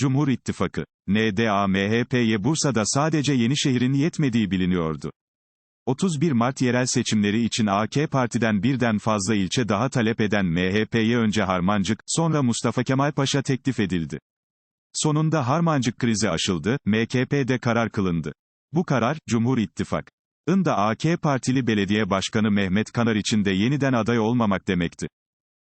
Cumhur İttifakı, NDA-MHP'ye Bursa'da sadece Yenişehir'in yetmediği biliniyordu. 31 Mart yerel seçimleri için AK Parti'den birden fazla ilçe daha talep eden MHP'ye önce Harmancık, sonra Mustafa Kemal Paşa teklif edildi. Sonunda Harmancık krizi aşıldı, MKP'de karar kılındı. Bu karar, Cumhur İttifakı'nın da AK Partili Belediye Başkanı Mehmet Kanar için de yeniden aday olmamak demekti.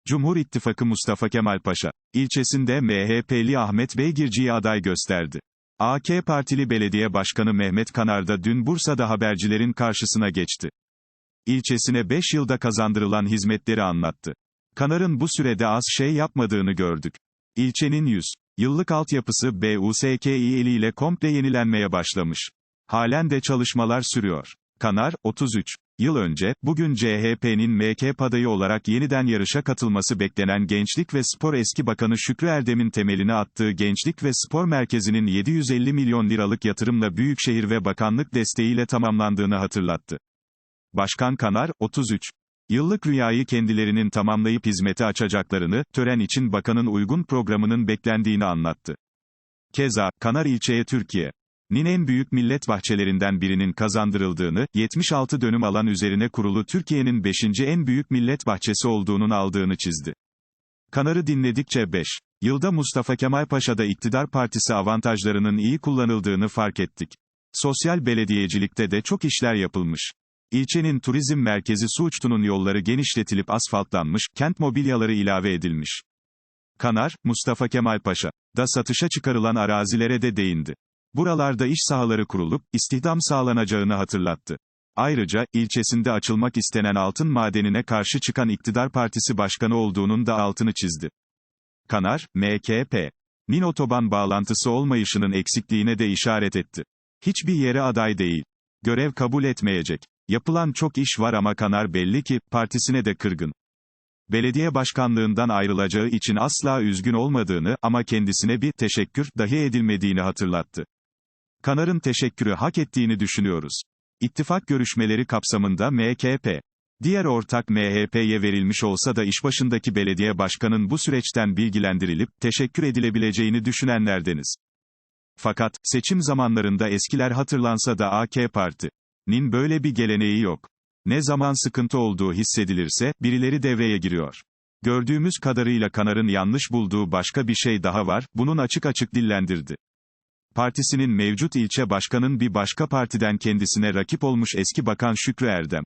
Cumhur İttifakı Mustafa Kemal Paşa, ilçesinde MHP'li Ahmet Beygirci'yi aday gösterdi. AK Partili Belediye Başkanı Mehmet Kanar da dün Bursa'da habercilerin karşısına geçti. İlçesine 5 yılda kazandırılan hizmetleri anlattı. Kanar'ın bu sürede az şey yapmadığını gördük. İlçenin 100 yıllık altyapısı BUSKİ eliyle komple yenilenmeye başlamış. Halen de çalışmalar sürüyor. Kanar, 33 yıl önce, bugün CHP'nin MK adayı olarak yeniden yarışa katılması beklenen Gençlik ve Spor eski bakanı Şükrü Erdem'in temelini attığı Gençlik ve Spor Merkezi'nin 750 milyon liralık yatırımla Büyükşehir ve Bakanlık desteğiyle tamamlandığını hatırlattı. Başkan Kanar, 33 yıllık rüyayı kendilerinin tamamlayıp hizmete açacaklarını, tören için bakanın uygun programının beklendiğini anlattı. Keza, Kanar ilçeye Türkiye, Nin en büyük millet bahçelerinden birinin kazandırıldığını, 76 dönüm alan üzerine kurulu Türkiye'nin 5. en büyük millet bahçesi olduğunun aldığını çizdi. Kanar'ı dinledikçe 5 yılda Mustafa Kemal Paşa'da iktidar partisi avantajlarının iyi kullanıldığını fark ettik. Sosyal belediyecilikte de çok işler yapılmış. İlçenin turizm merkezi Suuçtu'nun yolları genişletilip asfaltlanmış, kent mobilyaları ilave edilmiş. Kanar, Mustafa Kemal Paşa da satışa çıkarılan arazilere de değindi. Buralarda iş sahaları kurulup, istihdam sağlanacağını hatırlattı. Ayrıca, ilçesinde açılmak istenen altın madenine karşı çıkan iktidar partisi başkanı olduğunun da altını çizdi. Kanar, MKP, nin otoban bağlantısı olmayışının eksikliğine de işaret etti. Hiçbir yere aday değil. Görev kabul etmeyecek. Yapılan çok iş var ama Kanar belli ki, partisine de kırgın. Belediye başkanlığından ayrılacağı için asla üzgün olmadığını ama kendisine bir teşekkür dahi edilmediğini hatırlattı. Kanar'ın teşekkürü hak ettiğini düşünüyoruz. İttifak görüşmeleri kapsamında MKP, diğer ortak MHP'ye verilmiş olsa da işbaşındaki belediye başkanın bu süreçten bilgilendirilip, teşekkür edilebileceğini düşünenlerdeniz. Fakat, seçim zamanlarında eskiler hatırlansa da AK Parti'nin böyle bir geleneği yok. Ne zaman sıkıntı olduğu hissedilirse, birileri devreye giriyor. Gördüğümüz kadarıyla Kanar'ın yanlış bulduğu başka bir şey daha var, bunun açık açık dillendirdi. Partisinin mevcut ilçe başkanın bir başka partiden kendisine rakip olmuş eski bakan Şükrü Erdem.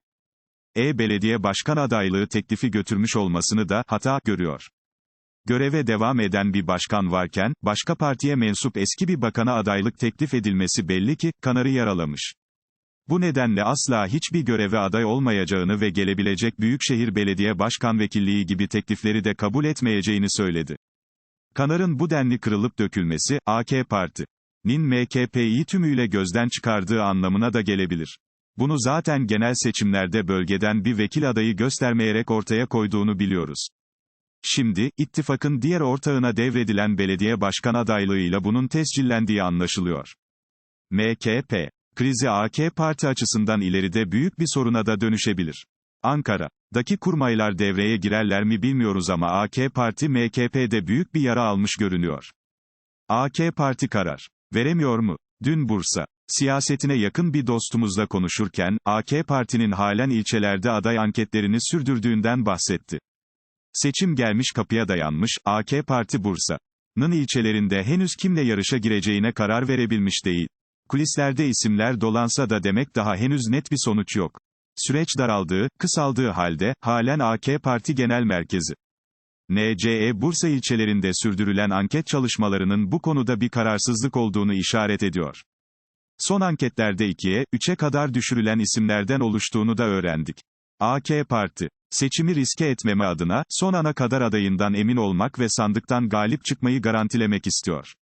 E-Belediye Başkan adaylığı teklifi götürmüş olmasını da hata görüyor. Göreve devam eden bir başkan varken, başka partiye mensup eski bir bakana adaylık teklif edilmesi belli ki, kanarı yaralamış. Bu nedenle asla hiçbir göreve aday olmayacağını ve gelebilecek Büyükşehir Belediye Başkan Vekilliği gibi teklifleri de kabul etmeyeceğini söyledi. Kanar'ın bu denli kırılıp dökülmesi, AK Parti nin MKP'yi tümüyle gözden çıkardığı anlamına da gelebilir. Bunu zaten genel seçimlerde bölgeden bir vekil adayı göstermeyerek ortaya koyduğunu biliyoruz. Şimdi, ittifakın diğer ortağına devredilen belediye başkan adaylığıyla bunun tescillendiği anlaşılıyor. MKP, krizi AK Parti açısından ileride büyük bir soruna da dönüşebilir. Ankara'daki kurmaylar devreye girerler mi bilmiyoruz ama AK Parti MKP'de büyük bir yara almış görünüyor. AK Parti karar veremiyor mu? Dün Bursa siyasetine yakın bir dostumuzla konuşurken, AK Parti'nin halen ilçelerde aday anketlerini sürdürdüğünden bahsetti. Seçim gelmiş kapıya dayanmış, AK Parti Bursa'nın ilçelerinde henüz kimle yarışa gireceğine karar verebilmiş değil. Kulislerde isimler dolansa da demek daha henüz net bir sonuç yok. Süreç daraldığı, kısaldığı halde, halen AK Parti Genel Merkezi. NCE Bursa ilçelerinde sürdürülen anket çalışmalarının bu konuda bir kararsızlık olduğunu işaret ediyor. Son anketlerde 2'ye, 3'e kadar düşürülen isimlerden oluştuğunu da öğrendik. AK Parti, seçimi riske etmeme adına, son ana kadar adayından emin olmak ve sandıktan galip çıkmayı garantilemek istiyor.